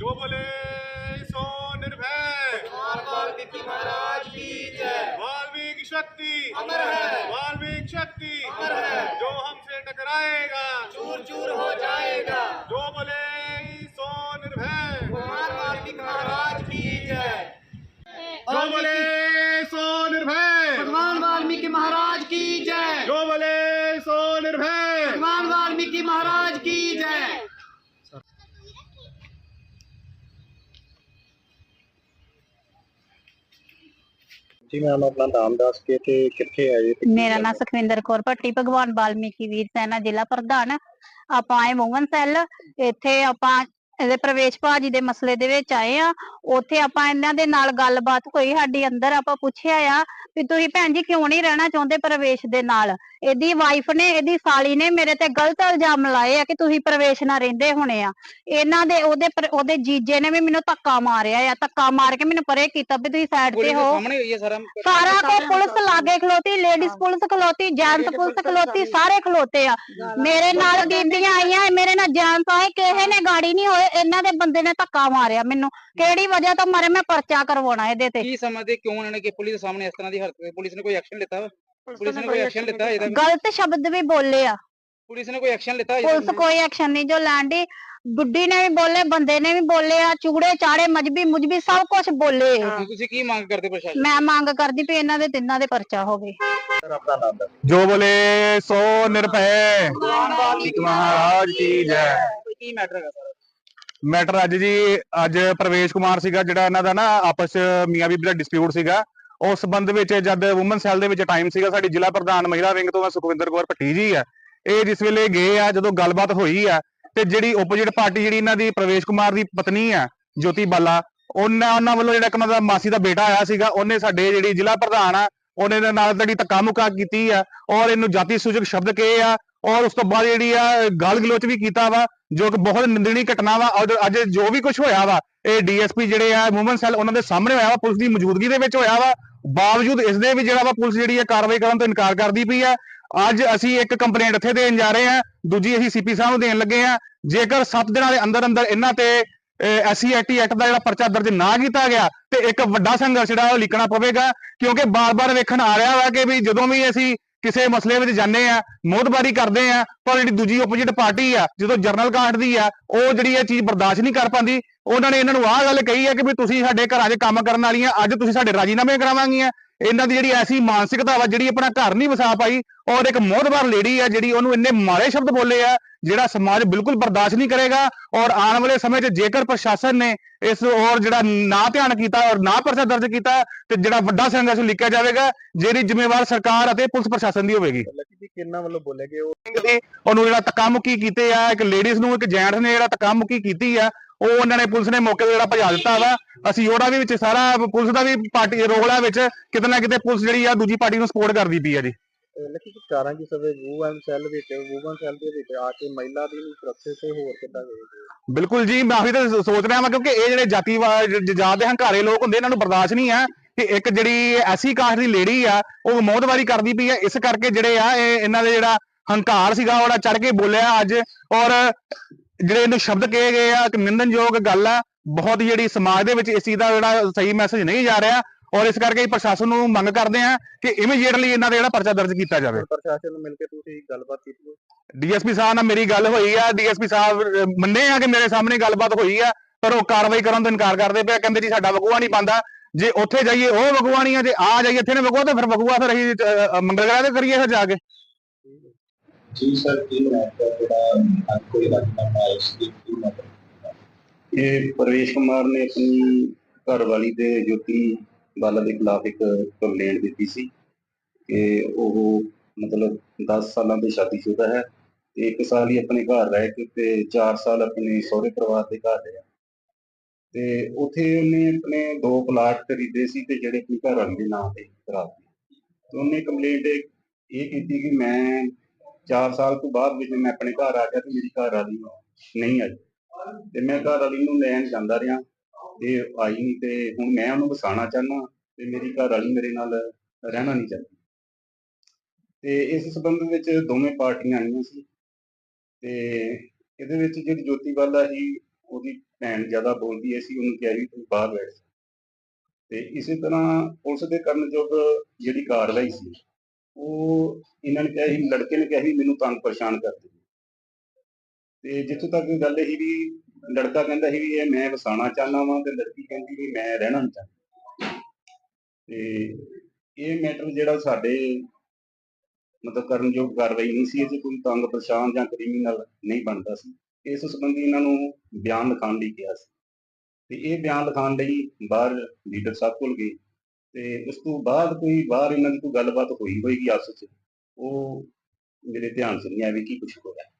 ਜੋ ਬੋਲੇ ਸੋ ਨਿਰਭੈ। ਮਾਰ ਮਾਰ ਦਿੱਤੀ ਮਹਾਰਾਜ ਕੀ ਜੈ। ਵਾਲਮੀਕ ਸ਼ਕਤੀ। ਅਮਰ ਹੈ। ਵਾਲ ਜੀ ਮੈਮ ਆਪਣਾ ਨਾਮ ਦੱਸ ਕੇ ਤੇ ਕਿੱਥੇ ਆਏ ਤੇ ਕੀ ਮੇਰਾ ਨਾਮ ਹੈ? ਸੁਖਵਿੰਦਰ ਕੌਰ ਭੱਟੀ, ਭਗਵਾਨ ਵਾਲਮੀਕੀ ਵੀਰ ਸੈਨਾ ਜ਼ਿਲ੍ਹਾ ਪ੍ਰਧਾਨ ਆਪਾਂ ਆਏ ਮੋਹਨ ਸੈੱਲ, ਇੱਥੇ ਆਪਾਂ ਇਹਦੇ ਪ੍ਰਵੇਸ਼ ਭਾਜੀ ਦੇ ਮਸਲੇ ਦੇ ਵਿੱਚ ਆਏ ਆ। ਉੱਥੇ ਆਪਾਂ ਇਹਨਾਂ ਦੇ ਨਾਲ ਗੱਲਬਾਤ ਹੋਈ ਸਾਡੀ ਅੰਦਰ ਆਪਾਂ ਪੁੱਛਿਆ ਆ ਵੀ ਤੁਸੀਂ ਭੈਣ ਜੀ ਕਿਉਂ ਨਹੀਂ ਰਹਿਣਾ ਚਾਹੁੰਦੇ ਪ੍ਰਵੇਸ਼ ਦੇ ਨਾਲ? ਇਹਦੀ ਵਾਈਫ ਨੇ ਇਹਦੀ ਸਾਲੀ ਨੇ ਮੇਰੇ ਤੇ ਗਲਤ ਇਲਜ਼ਾਮ ਲਾਏ ਆ ਕਿ ਤੁਸੀਂ ਪ੍ਰਵੇਸ਼ ਨਾਲ ਰਹਿੰਦੇ ਹੋਣੇ ਆ। ਇਹਨਾਂ ਦੇ ਉਹਦੇ ਪਰ- ਉਹਦੇ ਜੀਜੇ ਨੇ ਵੀ ਮੈਨੂੰ ਧੱਕਾ ਮਾਰਿਆ ਆ। ਧੱਕਾ ਮਾਰ ਕੇ ਮੈਨੂੰ ਪਰੇ ਕੀਤਾ ਵੀ ਤੁਸੀਂ ਸਾਈਡ ਤੇ ਦੇ ਹੋ। ਸਾਰਾ। ਕੋ ਪੁਲਿਸ ਲਾਗੇ ਖਲੋਤੀ ਲੇਡੀਜ਼ ਪੁਲਿਸ ਖਲੋਤੀ ਜੈਂਟਸ ਪੁਲਿਸ ਖਲੋਤੀ ਸਾਰੇ ਖਲੋਤੇ ਆ। ਮੇਰੇ ਨਾਲ ਬੀਬੀਆਂ ਆਈਆਂ ਮੇਰੇ ਨਾਲ ਜੈਂਟਸ ਆਏ ਕਿਸੇ ਨੇ ਗਾੜੀ ਨਹੀਂ ਹੋਏ। ਇਹਨਾਂ ਦੇ ਬੰਦੇ ਨੇ ਧੱਕਾ ਮਾਰਿਆ ਮੈਨੂੰ। ਕਿਹੜੀ ਵਜ੍ਹਾ ਤੋਂ ਮਾਰੇ? ਮੈਂ ਪਰਚਾ ਕਰਵਾਉਣਾ ਇਹਦੇ ਤੇ। ਕੀ ਸਮਝਦੇ? ਕਿਉਂ ਉਹਨਾਂ ਨੇ ਕਿ ਪੁਲਿਸ ਦੇ ਸਾਹਮਣੇ ਇਸ ਤਰ੍ਹਾਂ ਦੀ ਹਰਕਤ ਪੁਲਿਸ ਨੇ ਕੋਈ ਐਕਸ਼ਨ ਲਿੱਤਾ ਵਾ? ਪੁਲਿਸ ਨੇ ਕੋਈ ਐਕਸ਼ਨ ਲਿੱਤਾ ਇਹਦਾ ਗਲਤ ਸ਼ਬਦ ਵੀ ਬੋਲੇ ਆ। ਪੁਲਿਸ ਨੇ ਕੋਈ ਐਕਸ਼ਨ ਲਿੱਤਾ? ਪੁਲਿਸ ਕੋਈ ਐਕਸ਼ਨ ਨਹੀਂ। ਜੋ ਲੈਂਦੀ ਬੁੱਢੀ ਨੇ ਵੀ ਬੋਲੇ ਬੰਦੇ ਨੇ ਵੀ ਬੋਲੇ ਆ ਚੂੜੇ ਚਾੜੇ ਮਜਬੀ ਮੁਜਬੀ ਸਭ ਕੁਝ ਬੋਲੇ ਤੁਸੀਂ ਕੀ ਮੰਗ ਕਰਦੇ ਪ੍ਰਸ਼ਾਸਨ ਮੈਂ ਮੰਗ ਕਰਦੀ ਵੀ ਇਹਨਾਂ ਦੇ ਤਿੰਨਾਂ ਦੇ ਪਰਚਾ ਹੋਵੇ। ਜੋ ਬੋਲੇ ਸੋ ਨਿਰਭੈ। ਮਹਾਰਾਜ ਕੀ ਜੈ। ਕੀ ਮੈਟਰ ਹੈਗਾ ਸਾਰਾ? ਮੈਟਰ ਅੱਜ ਜੀ, ਅੱਜ ਪ੍ਰਵੇਸ਼ ਕੁਮਾਰ ਸੀਗਾ ਜਿਹੜਾ ਇਹਨਾਂ ਦਾ ਨਾ ਆਪਸ ਚ ਮੀਆਂ ਬੀਬੀ ਦਾ ਡਿਸਪਿਊਟ ਸੀਗਾ। ਉਸ ਸੰਬੰਧ ਵਿੱਚ ਜਦ ਔਮਨ ਸੈੱਲ ਦੇ ਵਿੱਚ ਟਾਈਮ ਸੀਗਾ, ਸਾਡੀ ਜ਼ਿਲ੍ਹਾ ਪ੍ਰਧਾਨ ਮਹਿਲਾ ਵਿੰਗ ਤੋਂ ਸੁਖਵਿੰਦਰ ਕੌਰ ਭੱਟੀ ਜੀ ਆ। ਇਹ ਜਿਸ ਵੇਲੇ ਗਏ ਆ, ਜਦੋਂ ਗੱਲਬਾਤ ਹੋਈ ਆ, ਤੇ ਜਿਹੜੀ ਓਪੋਜੀਟ ਪਾਰਟੀ ਜਿਹੜੀ ਇਹਨਾਂ ਦੀ ਪ੍ਰਵੇਸ਼ ਕੁਮਾਰ ਦੀ ਪਤਨੀ ਆ, ਜੋਤੀ ਬਾਲਾ, ਉਹਨਾਂ ਉਹਨਾਂ ਵੱਲੋਂ ਜਿਹੜਾ ਇੱਕ ਉਹਨਾਂ ਦਾ ਮਾਸੀ ਦਾ ਬੇਟਾ ਆਇਆ ਸੀਗਾ, ਉਹਨੇ ਸਾਡੇ ਜਿਹੜੀ ਜ਼ਿਲ੍ਹਾ ਪ੍ਰਧਾਨ ਆ, ਉਹਨੇ ਇਹਦੇ ਨਾਲ ਜਿਹੜੀ ਧੱਕਾ ਮੁੱਕਾ ਕੀਤੀ ਆ, ਔਰ ਇਹਨੂੰ ਜਾਤੀ ਸੂਚਕ ਸ਼ਬਦ ਕਹੇ ਆ ਔਰ ਉਸ ਤੋਂ ਬਾਅਦ ਜਿਹੜੀ ਆ ਗਾਲ ਗਲੋਚ ਵੀ ਕੀਤਾ ਵਾ, ਜੋ ਕਿ ਬਹੁਤ ਨਿੰਦਣੀ ਘਟਨਾ ਵਾ, ਔਰ ਅੱਜ ਜੋ ਵੀ ਕੁਝ ਹੋਇਆ ਵਾ, ਇਹ ਡੀਐਸਪੀ ਜਿਹੜੇ ਆ ਮੂਵਮੈਂਟ ਸੈੱਲ ਉਹਨਾਂ ਦੇ ਸਾਹਮਣੇ ਹੋਇਆ ਵਾ, ਪੁਲਿਸ ਦੀ ਮੌਜੂਦਗੀ ਦੇ ਵਿੱਚ ਹੋਇਆ ਵਾ, ਬਾਵਜੂਦ ਇਸ ਦੇ ਵੀ ਜਿਹੜਾ ਵਾ ਪੁਲਿਸ ਜਿਹੜੀ ਆ ਕਾਰਵਾਈ ਕਰਨ ਤੋਂ ਇਨਕਾਰ ਕਰਦੀ ਪਈ ਆ, ਅੱਜ ਅਸੀਂ ਇੱਕ ਕੰਪਲੇਂਟ ਇੱਥੇ ਦੇਣ ਜਾ ਰਹੇ ਆ, ਦੂਜੀ ਅਸੀਂ ਸੀਪੀ ਸਾਹਿਬ ਨੂੰ ਦੇਣ ਲੱਗੇ ਆ, ਜੇਕਰ 7 ਦਿਨਾਂ ਦੇ ਅੰਦਰ ਅੰਦਰ ਇਹਨਾਂ ਤੇ ਐਸਸੀ ਐਕਟ ਐਕਟ ਦਾ ਜਿਹੜਾ ਪਰਚਾ ਦਰਜ ਨਾ ਕੀਤਾ ਗਿਆ, ਤੇ ਇੱਕ ਵੱਡਾ ਸੰਘਰਸ਼ ਜਿਹੜਾ ਉਹ ਲਿਖਣਾ ਪਵੇਗਾ, ਕਿਉਂਕਿ ਬਾਰ-ਬਾਰ ਵੇਖਣ ਆ ਰਿਹਾ ਵਾ ਕਿ ਵੀ ਜਦੋਂ ਵੀ ਅਸੀਂ ਕਿਸੇ ਮਸਲੇ ਵਿੱਚ ਜਾਂਦੇ ਆ ਮੋਦਬਾਰੀ ਕਰਦੇ ਆ, ਪਰ ਜਿਹੜੀ ਦੂਜੀ ਓਪੋਜੀਟ ਪਾਰਟੀ ਆ, ਜਦੋਂ ਜਰਨਲ ਕਾਸਟ ਦੀ ਆ, ਉਹ ਜਿਹੜੀ ਇਹ ਚੀਜ਼ ਬਰਦਾਸ਼ਤ ਨਹੀਂ ਕਰ ਪਾਉਂਦੀ, ਉਹਨਾਂ ਨੇ ਇਹਨਾਂ ਨੂੰ ਆਹ ਗੱਲ ਕਹੀ ਆ ਕਿ ਵੀ ਤੁਸੀਂ ਸਾਡੇ ਘਰਾਂ 'ਚ ਕੰਮ ਕਰਨ ਵਾਲੀਆਂ, ਅੱਜ ਤੁਸੀਂ ਸਾਡੇ ਰਾਜੀਨਾਮੇ ਕਰਾਵਾਂਗੀਆਂ। ਇਹਨਾਂ ਦੀ ਜਿਹੜੀ ਐਸੀ ਮਾਨਸਿਕਤਾ ਵਾ ਜਿਹੜੀ ਆਪਣਾ ਘਰ ਨਹੀਂ ਵਸਾ ਪਾਈ ਔਰ ਇੱਕ ਮੋਹਦਵਾਰ ਲੇਡੀ ਆ ਜਿਹੜੀ ਉਹਨੂੰ ਇੰਨੇ ਮਾੜੇ ਸ਼ਬਦ ਬੋਲੇ ਆ ਜਿਹੜਾ ਸਮਾਜ ਬਿਲਕੁਲ ਬਰਦਾਸ਼ਤ ਨਹੀਂ ਕਰੇਗਾ ਔਰ ਆਉਣ ਵਾਲੇ ਸਮੇਂ 'ਚ ਜੇਕਰ ਪ੍ਰਸ਼ਾਸਨ ਨੇ ਇਸ ਔਰ ਜਿਹੜਾ ਨਾ ਧਿਆਨ ਕੀਤਾ ਔਰ ਨਾ ਪਰਚਾ ਦਰਜ ਕੀਤਾ ਤੇ ਜਿਹੜਾ ਵੱਡਾ ਸੰਘਰਸ਼ ਲਿਖਿਆ ਜਾਵੇਗਾ ਜਿਹੜੀ ਜ਼ਿੰਮੇਵਾਰ ਸਰਕਾਰ ਅਤੇ ਪੁਲਿਸ ਪ੍ਰਸ਼ਾਸਨ ਦੀ ਹੋਵੇਗੀ। ਲੱਕੀ ਜੀ ਕਿੰਨਾ ਵੱਲੋਂ ਬੋਲੇ ਗਏ ਉਹ ਸਿੰਘ ਦੀ ਉਹਨੂੰ ਜਿਹੜਾ ਧੱਕਾ ਮੁੱਕੀ ਕੀਤੇ ਆ ਇੱਕ ਲੇਡੀਜ਼ ਨੂੰ ਇੱਕ ਜੈਂਟਸ ਨੇ ਜਿਹੜਾ ਧੱਕਾ ਮੁੱਕੀ ਕੀਤੀ ਆ ਉਹ ਉਹਨਾਂ ਨੇ ਪੁਲਿਸ ਨੇ ਮੌਕੇ ਤੇ ਜਿਹੜਾ ਭਜਾ ਦਿੱਤਾ ਵਾ ਅਸੀਂ ਉਹਦਾ ਵੀ ਵਿੱਚ ਸਾਰਾ ਪੁਲਿਸ ਦਾ ਵੀ ਪਾਰਟੀ ਰੋਲ ਆ ਵਿੱਚ ਕਿਤੇ ਨਾ ਕਿਤੇ ਪੁਲਿਸ ਜਿਹੜੀ ਆ ਦੂਜੀ ਪਾਰਟੀ ਨੂੰ ਸਪੋਰਟ ਕਰਦੀ ਪਈ ਆ ਜੀ। ਲੱਕੀ ਜੀ ਕਾਰਾਂ ਕੀ ਸਵੇ ਵੂਮਨ ਸੈੱਲ ਵਿੱਚ ਵੂਮਨ ਸੈੱਲ ਦੇ ਵਿੱਚ ਆ ਕੇ ਮਹਿਲਾ ਦੀ ਨੂੰ ਸੁਰੱਖਿਆ ਤੇ ਹੋਰ ਕਿੱਦਾਂ ਵੇਖਦੇ ਬਿਲਕੁਲ ਜੀ ਮੈਂ ਉਹੀ ਤਾਂ ਸੋਚ ਰਿਹਾ ਹਾਂ ਕਿਉਂਕਿ ਇਹ ਜਿਹੜੇ ਜਾਤੀਵਾਦ ਜਾਤ ਦੇ ਹੰਕਾਰੇ ਲੋਕ ਹੁੰਦੇ ਇਹਨਾਂ ਨੂੰ ਬਰਦਾਸ਼ਤ ਨਹੀਂ ਆ ਕਿ ਇੱਕ ਜਿਹੜੀ ਐਸੀ ਕਾਸਟ ਦੀ ਲੇਡੀ ਆ ਉਹ ਮੌਤਵਾਰੀ ਕਰਦੀ ਪਈ ਆ ਇਸ ਕਰਕੇ ਜਿਹੜੇ ਆ ਇਹ ਇਹਨਾਂ ਦੇ ਜਿਹੜਾ ਹੰਕਾਰ ਸੀਗਾ ਉਹਦਾ ਚੜ ਕੇ ਬੋਲਿਆ ਅੱਜ ਔਰ ਜਿਹੜੇ ਇਹਨੂੰ ਸ਼ਬਦ ਕਹੇ ਗਏ ਆ ਇੱਕ ਨਿੰਦਨਯੋਗ ਗੱਲ ਆ ਬਹੁਤ ਜਿਹੜੀ ਸਮਾਜ ਦੇ ਵਿੱਚ ਇਸ ਚੀਜ਼ ਦਾ ਜਿਹੜਾ ਸਹੀ ਮੈਸੇਜ ਨਹੀਂ ਜਾ ਰਿਹਾ ਔਰ ਇਸ ਕਰਕੇ ਪ੍ਰਸ਼ਾਸਨ ਨੂੰ ਮੰਗ ਕਰਦੇ ਆ ਕਿ ਇਮੀਡੀਏਟਲੀ ਇਹਨਾਂ ਦਾ ਜਿਹੜਾ ਪਰਚਾ ਦਰਜ ਕੀਤਾ ਜਾਵੇ। ਪ੍ਰਸ਼ਾਸਨ ਨੂੰ ਮਿਲ ਕੇ ਤੁਸੀਂ ਗੱਲਬਾਤ ਕੀਤੀ ਡੀਐਸਪੀ ਸਾਹਿਬ ਨਾਲ ਮੇਰੀ ਗੱਲ ਹੋਈ ਆ ਡੀਐਸਪੀ ਸਾਹਿਬ ਮੰਨੇ ਆ ਕਿ ਮੇਰੇ ਸਾਹਮਣੇ ਗੱਲਬਾਤ ਹੋਈ ਆ ਪਰ ਉਹ ਕਾਰਵਾਈ ਕਰਨ ਤੋਂ ਇਨਕਾਰ ਕਰਦੇ ਪਏ। ਕਹਿੰਦੇ ਜੀ ਸਾਡਾ ਵਗੂਆ ਨਹੀਂ ਪਾਉਂਦਾ ਜੇ ਉੱਥੇ ਜਾਈਏ ਉਹ ਵਗੂਆ ਨਹੀਂ ਆ ਜੇ ਆ ਜਾਈਏ ਇੱਥੇ ਨੇ ਵਗੂਆ ਤੇ ਫਿਰ ਵਗੂਆ ਫਿਰ ਅਸੀਂ ਅਹ, ਮੰਗਲਗੜਾ ਤੇ ਕਰੀਏ ਫਿਰ ਜਾ ਕੇ। ਜੀ ਸਰ, ਕੀ ਮੈਟਰ ਜਿਹੜਾ ਕੋਈ ਰਾਜਨਾਮਾ ਆਇਆ ਸੀ? ਕੀ ਮੈਟਰ ਇਹ ਪ੍ਰਵੇਸ਼ ਕੁਮਾਰ ਨੇ ਆਪਣੀ ਘਰਵਾਲੀ ਦੇ ਜੋਤੀ ਬਾਲਾ ਦੇ ਖਿਲਾਫ ਇੱਕ ਕੰਪਲੇਂਟ ਦਿੱਤੀ ਸੀ ਕਿ ਉਹ ਮਤਲਬ 10 ਸਾਲਾਂ ਦੀ ਸ਼ਾਦੀशुदा ਹੈ ਤੇ ਇੱਕ ਸਾਲ ਹੀ ਆਪਣੇ ਘਰ ਰਹਿ ਕੇ ਤੇ 4 ਸਾਲ ਆਪਣੇ ਸਹੁਰੇ ਪਰਿਵਾਰ ਦੇ ਘਰ ਰਿਹਾ ਤੇ ਉਥੇ ਉਹਨੇ ਆਪਣੇ ਦੋ ਪਲਾਟ ਖਰੀਦੇ ਸੀ ਤੇ ਜਿਹੜੇ ਆਪਣੀ ਘਰਵਾਲੀ ਦੇ ਨਾਂ ਤੇ ਕਰਾਤੇ ਤੇ ਉਹਨੇ ਕੰਪਲੇਂਟ ਇਹ ਕੀਤੀ ਕਿ ਮੈਂ 4 ਸਾਲ ਤੋਂ ਬਾਅਦ ਵਿੱਚ ਮੈਂ ਆਪਣੇ ਘਰ ਆ ਗਿਆ ਤੇ ਮੇਰੀ ਘਰਵਾਲੀ ਨਹੀਂ ਆਈ। ਤੇ ਮੈਂ ਘਰ ਵਾਲੀ ਨੂੰ ਲੈਣ ਜਾਂਦਾ ਰਿਹਾ। ਤੇ ਆਈ ਨਹੀਂ ਤੇ ਹੁਣ ਮੈਂ ਉਹਨੂੰ ਵਸਾਉਣਾ ਚਾਹੁੰਦਾ ਤੇ ਮੇਰੀ ਘਰ ਵਾਲੀ ਮੇਰੇ ਨਾਲ ਰਹਿਣਾ ਨਹੀਂ ਚਾਹੁੰਦੀ। ਤੇ ਇਸ ਸਬੰਧ ਵਿੱਚ ਦੋਵੇਂ ਪਾਰਟੀਆਂ ਆਈਆਂ ਸੀ। ਤੇ ਇਹਦੇ ਵਿੱਚ ਜਿਹੜੀ ਜੋਤੀ ਵਾਲਾ ਸੀ, ਉਹਦੀ ਭੈਣ ਜ਼ਿਆਦਾ ਬੋਲਦੀ ਐ ਸੀ ਉਹਨੂੰ ਕਿਹਾ ਵੀ ਤੂੰ ਬਾਹਰ ਬੈਠ। ਤੇ ਇਸੇ ਤਰ੍ਹਾਂ ਪੁਲਿਸ ਦੇ ਕਰਨਯੋਗ ਜਿਹੜੀ ਕਾਰਵਾਈ ਸੀ ਉਹ ਇਹਨਾਂ ਨੇ ਕਿਹਾ ਸੀ, ਲੜਕੇ ਨੇ ਕਿਹਾ ਸੀ, ਮੈਨੂੰ ਤੰਗ ਪਰੇਸ਼ਾਨ ਕਰਦੇ ਤੇ ਜਿੱਥੋਂ ਤੱਕ ਗੱਲ ਇਹ ਵੀ ਲੜਕਾ ਕਹਿੰਦਾ ਸੀ ਵੀ ਇਹ ਮੈਂ ਵਸਾਉਣਾ ਚਾਹੁੰਦਾ ਵਾਂ ਤੇ ਲੜਕੀ ਕਹਿੰਦੀ ਵੀ ਮੈਂ ਰਹਿਣਾ ਨਹੀਂ ਚਾਹੁੰਦੀ। ਤੇ ਇਹ ਮੈਟਰ ਜਿਹੜਾ ਸਾਡੇ ਮਤਲਬ ਕਰਨਯੋਗ ਕਾਰਵਾਈ ਨਹੀਂ ਸੀ, ਇਹ ਕੋਈ ਤੰਗ ਪਰੇਸ਼ਾਨ ਜਾਂ ਕ੍ਰਿਮੀਨਲ ਨਹੀਂ ਬਣਦਾ ਸੀ। ਇਸ ਸੰਬੰਧੀ ਇਹਨਾਂ ਨੂੰ ਬਿਆਨ ਲਿਖਾਉਣ ਲਈ ਕਿਹਾ ਸੀ। ਤੇ ਇਹ ਬਿਆਨ ਲਿਖਾਉਣ ਲਈ ਬਾਹਰ ਲੀਡਰ ਸਾਹਿਬ ਕੋਲ ਗਏ। ਤੇ ਉਸ ਤੋਂ ਬਾਅਦ ਕੋਈ ਬਾਹਰ ਇਹਨਾਂ ਦੀ ਕੋਈ ਗੱਲਬਾਤ ਹੋਈ ਹੋਏਗੀ ਆਪਸ ਵਿੱਚ, ਉਹ ਮੇਰੇ ਧਿਆਨ 'ਚ ਨਹੀਂ ਆਇਆ ਵੀ ਕੀ ਕੁਛ ਹੋਇਆ।